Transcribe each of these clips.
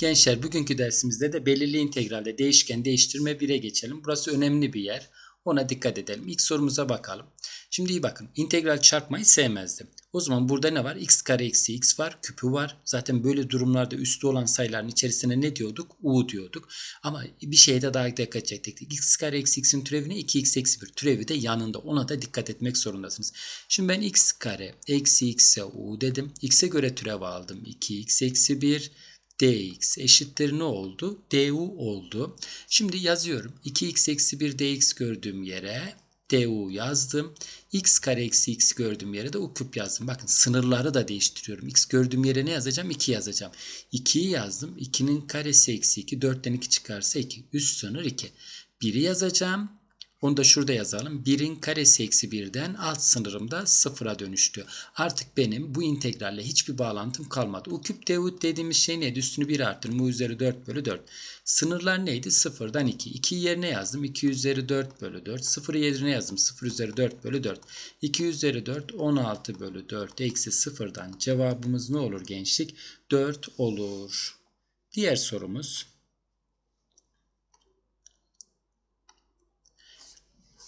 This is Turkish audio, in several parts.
Gençler bugünkü dersimizde de belirli integralde değişken değiştirme 1'e geçelim. Burası önemli bir yer. Ona dikkat edelim. İlk sorumuza bakalım. Şimdi iyi bakın. İntegral çarpmayı sevmezdim. O zaman burada ne var? x kare eksi x var. Küpü var. Zaten böyle durumlarda üstü olan sayıların içerisine ne diyorduk? u diyorduk. Ama bir şeye de daha dikkat edecektik. x kare eksi x'in türevine 2x eksi 1. Türevi de yanında. Ona da dikkat etmek zorundasınız. Şimdi ben x kare eksi x'e u dedim. x'e göre türev aldım. 2x eksi 1 dx eşittir ne oldu? du oldu. Şimdi yazıyorum. 2x eksi 1 dx gördüğüm yere du yazdım. x kare eksi x gördüğüm yere de u küp yazdım. Bakın sınırları da değiştiriyorum. x gördüğüm yere ne yazacağım? 2 yazacağım. 2'yi yazdım. 2'nin karesi eksi 2. 4'ten 2 çıkarsa 2. Üst sınır 2. 1'i yazacağım. Onu da şurada yazalım. 1'in karesi eksi 1'den alt sınırımda sıfıra dönüştü. Artık benim bu integralle hiçbir bağlantım kalmadı. U küp devut dediğimiz şey neydi? Üstünü 1 arttırma. U üzeri 4 bölü 4. Sınırlar neydi? Sıfırdan 2. 2'yi yerine yazdım. 2 üzeri 4 bölü 4. Sıfırı yerine yazdım. 0 üzeri 4 bölü 4. 2 üzeri 4 16 bölü 4 eksi sıfırdan cevabımız ne olur gençlik? 4 olur. Diğer sorumuz.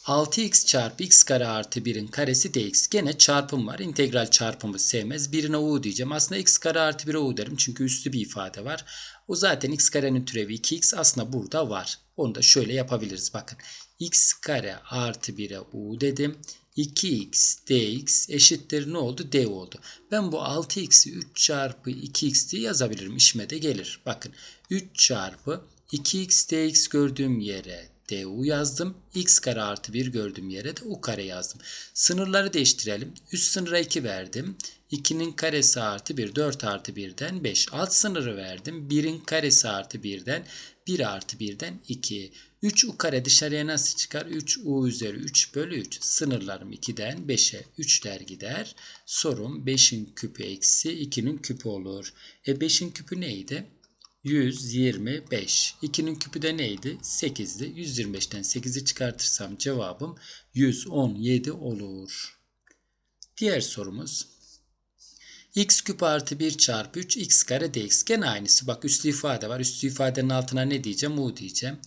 6x çarpı x kare artı 1'in karesi dx. Gene çarpım var. İntegral çarpımı sevmez. Birine u diyeceğim. Aslında x kare artı 1'e u derim. Çünkü üstü bir ifade var. O zaten x karenin türevi 2x aslında burada var. Onu da şöyle yapabiliriz. Bakın x kare artı 1'e u dedim. 2x dx eşittir ne oldu? d oldu. Ben bu 6x'i 3 çarpı 2x diye yazabilirim. İşime de gelir. Bakın 3 çarpı 2x dx gördüğüm yere du yazdım. x kare artı 1 gördüğüm yere de u kare yazdım. Sınırları değiştirelim. Üst sınıra 2 verdim. 2'nin karesi artı 1, 4 artı 1'den 5. Alt sınırı verdim. 1'in karesi artı 1'den 1 artı 1'den 2. 3 u kare dışarıya nasıl çıkar? 3 u üzeri 3 bölü 3. Sınırlarım 2'den 5'e 3 der gider. Sorum 5'in küpü eksi 2'nin küpü olur. E 5'in küpü neydi? 125. 2'nin küpü de neydi? 8'di. 125'ten 8'i çıkartırsam cevabım 117 olur. Diğer sorumuz. x küp artı 1 çarpı 3 x kare dx. Gene aynısı. Bak üslü ifade var. Üslü ifadenin altına ne diyeceğim? u diyeceğim.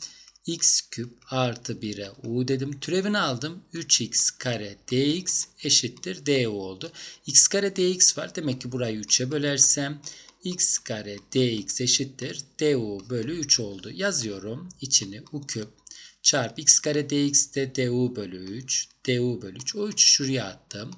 x küp artı 1'e u dedim. Türevini aldım. 3x kare dx eşittir du oldu. x kare dx var. Demek ki burayı 3'e bölersem x kare dx eşittir du bölü 3 oldu. Yazıyorum içini u küp çarpı x kare dx de du bölü 3 du bölü 3 o 3'ü şuraya attım.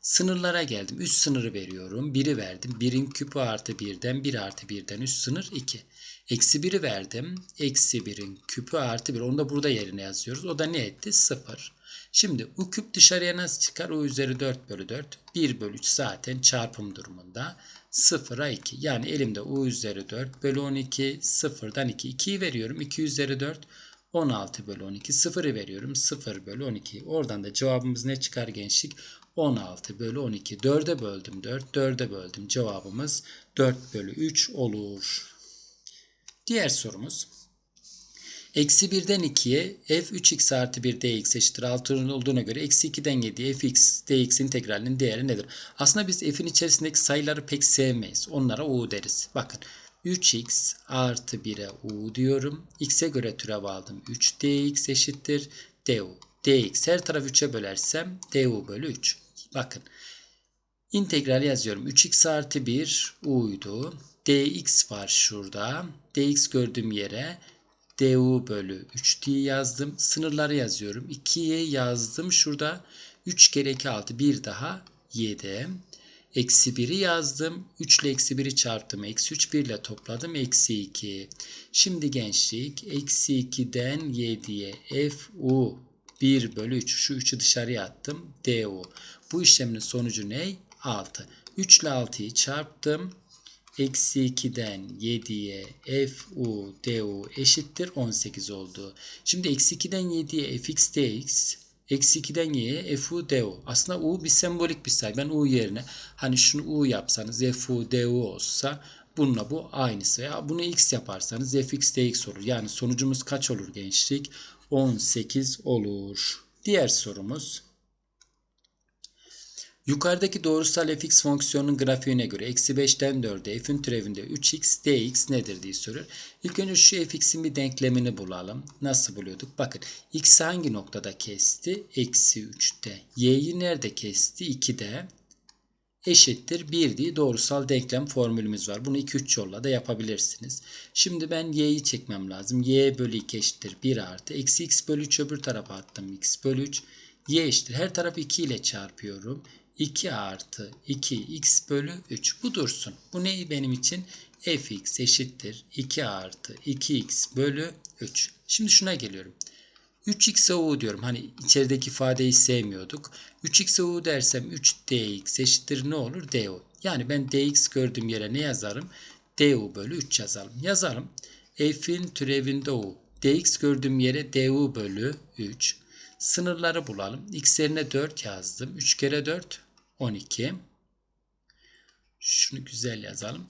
Sınırlara geldim. Üst sınırı veriyorum. 1'i verdim. 1'in küpü artı 1'den 1 artı 1'den üst sınır 2. Eksi 1'i verdim. Eksi 1'in küpü artı 1. Onu da burada yerine yazıyoruz. O da ne etti? 0. Şimdi u küp dışarıya nasıl çıkar? u üzeri 4 bölü 4. 1 bölü 3 zaten çarpım durumunda. 0'a 2. Yani elimde u üzeri 4 bölü 12 0'dan 2. 2'yi veriyorum. 2 üzeri 4 16 bölü 12. 0'ı veriyorum. 0 bölü 12. Oradan da cevabımız ne çıkar gençlik? 16 bölü 12. 4'e böldüm 4. 4'e böldüm. Cevabımız 4 bölü 3 olur. Diğer sorumuz. Eksi 1'den 2'ye f 3x artı 1 dx eşittir 6 olduğuna göre eksi 2'den 7'ye fx dx integralinin değeri nedir? Aslında biz f'in içerisindeki sayıları pek sevmeyiz. Onlara u deriz. Bakın 3x artı 1'e u diyorum. x'e göre türev aldım. 3 dx eşittir du. dx her tarafı 3'e bölersem du bölü 3. Bakın integral yazıyorum. 3x artı 1 u'ydu. dx var şurada. dx gördüğüm yere du bölü 3 diye yazdım. Sınırları yazıyorum. 2'ye yazdım. Şurada 3 kere 2 6 bir daha 7. Eksi 1'i yazdım. 3 ile eksi 1'i çarptım. Eksi 3 1 ile topladım. Eksi 2. Şimdi gençlik eksi 2'den 7'ye fu 1 bölü 3. Şu 3'ü dışarıya attım. du. Bu işlemin sonucu ne? 6. 3 ile 6'yı çarptım. Eksi 2'den 7'ye fu du eşittir 18 oldu. Şimdi eksi 2'den 7'ye fx dx eksi 2'den y'ye fu du. Aslında u bir sembolik bir sayı. Ben u yerine hani şunu u yapsanız fu du olsa bununla bu aynısı. Ya bunu x yaparsanız fx dx olur. Yani sonucumuz kaç olur gençlik? 18 olur. Diğer sorumuz. Yukarıdaki doğrusal fx fonksiyonunun grafiğine göre eksi 5'ten 4'e f'in türevinde 3x dx nedir diye soruyor. İlk önce şu fx'in bir denklemini bulalım. Nasıl buluyorduk? Bakın x hangi noktada kesti? Eksi 3'te. y'yi nerede kesti? 2'de. Eşittir 1 diye doğrusal denklem formülümüz var. Bunu 2-3 yolla da yapabilirsiniz. Şimdi ben y'yi çekmem lazım. y bölü 2 eşittir 1 artı. Eksi x bölü 3 öbür tarafa attım. x bölü 3. y eşittir. Her tarafı 2 ile çarpıyorum. 2 artı 2x bölü 3. Bu dursun. Bu neyi benim için? fx eşittir 2 artı 2x bölü 3. Şimdi şuna geliyorum. 3x u diyorum. Hani içerideki ifadeyi sevmiyorduk. 3x u dersem 3dx eşittir ne olur? du. Yani ben dx gördüğüm yere ne yazarım? du bölü 3 yazalım. Yazalım. f'in türevinde u. dx gördüğüm yere du bölü 3. Sınırları bulalım. x yerine 4 yazdım. 3 kere 4 12. Şunu güzel yazalım.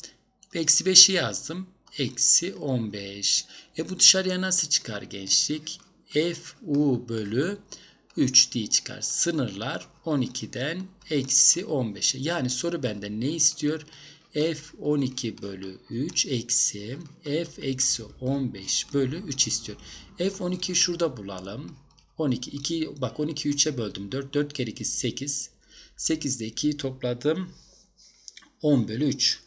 Eksi 5'i yazdım. Eksi 15. E bu dışarıya nasıl çıkar gençlik? f u bölü 3 diye çıkar. Sınırlar 12'den eksi 15'e. Yani soru benden ne istiyor? f 12 bölü 3 eksi f eksi 15 bölü 3 istiyor. f 12'yi şurada bulalım. 12 2 bak 12'yi 3'e böldüm. 4 4 kere 2 8. 8'de 2'yi topladım. 10 bölü 3.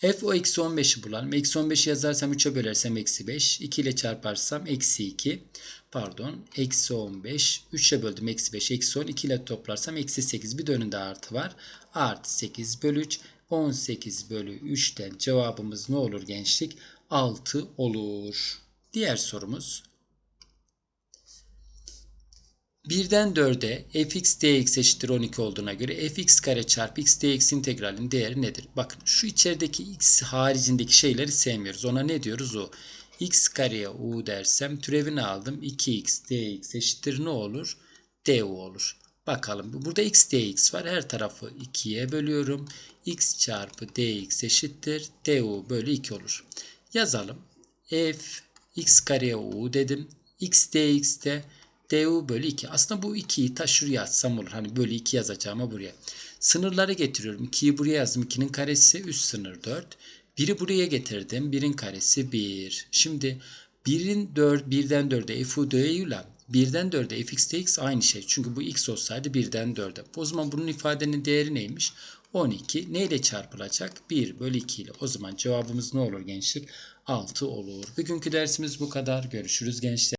F o eksi 15'i bulalım. Eksi 15'i yazarsam 3'e bölersem eksi 5. 2 ile çarparsam eksi 2. Pardon. Eksi 15. 3'e böldüm eksi 5. Eksi 10. 2 ile toplarsam eksi 8. Bir de önünde artı var. Artı 8 bölü 3. 18 bölü 3'ten cevabımız ne olur gençlik? 6 olur. Diğer sorumuz. 1'den 4'e fx dx eşittir 12 olduğuna göre fx kare çarpı x dx integralinin değeri nedir? Bakın şu içerideki x haricindeki şeyleri sevmiyoruz. Ona ne diyoruz o? x kareye u dersem türevini aldım. 2x dx eşittir ne olur? du olur. Bakalım burada x dx var. Her tarafı 2'ye bölüyorum. x çarpı dx eşittir du bölü 2 olur. Yazalım. f x kareye u dedim. x dx de du bölü 2. Aslında bu 2'yi ta şuraya atsam olur. Hani bölü 2 yazacağıma buraya. Sınırları getiriyorum. 2'yi buraya yazdım. 2'nin karesi üst sınır 4. 1'i buraya getirdim. 1'in karesi 1. Şimdi 1'in 4, 1'den 4'e f ile 1'den 4'e fx dx aynı şey. Çünkü bu x olsaydı 1'den 4'e. O zaman bunun ifadenin değeri neymiş? 12. Ne ile çarpılacak? 1 bölü 2 ile. O zaman cevabımız ne olur gençlik? 6 olur. Bugünkü dersimiz bu kadar. Görüşürüz gençler.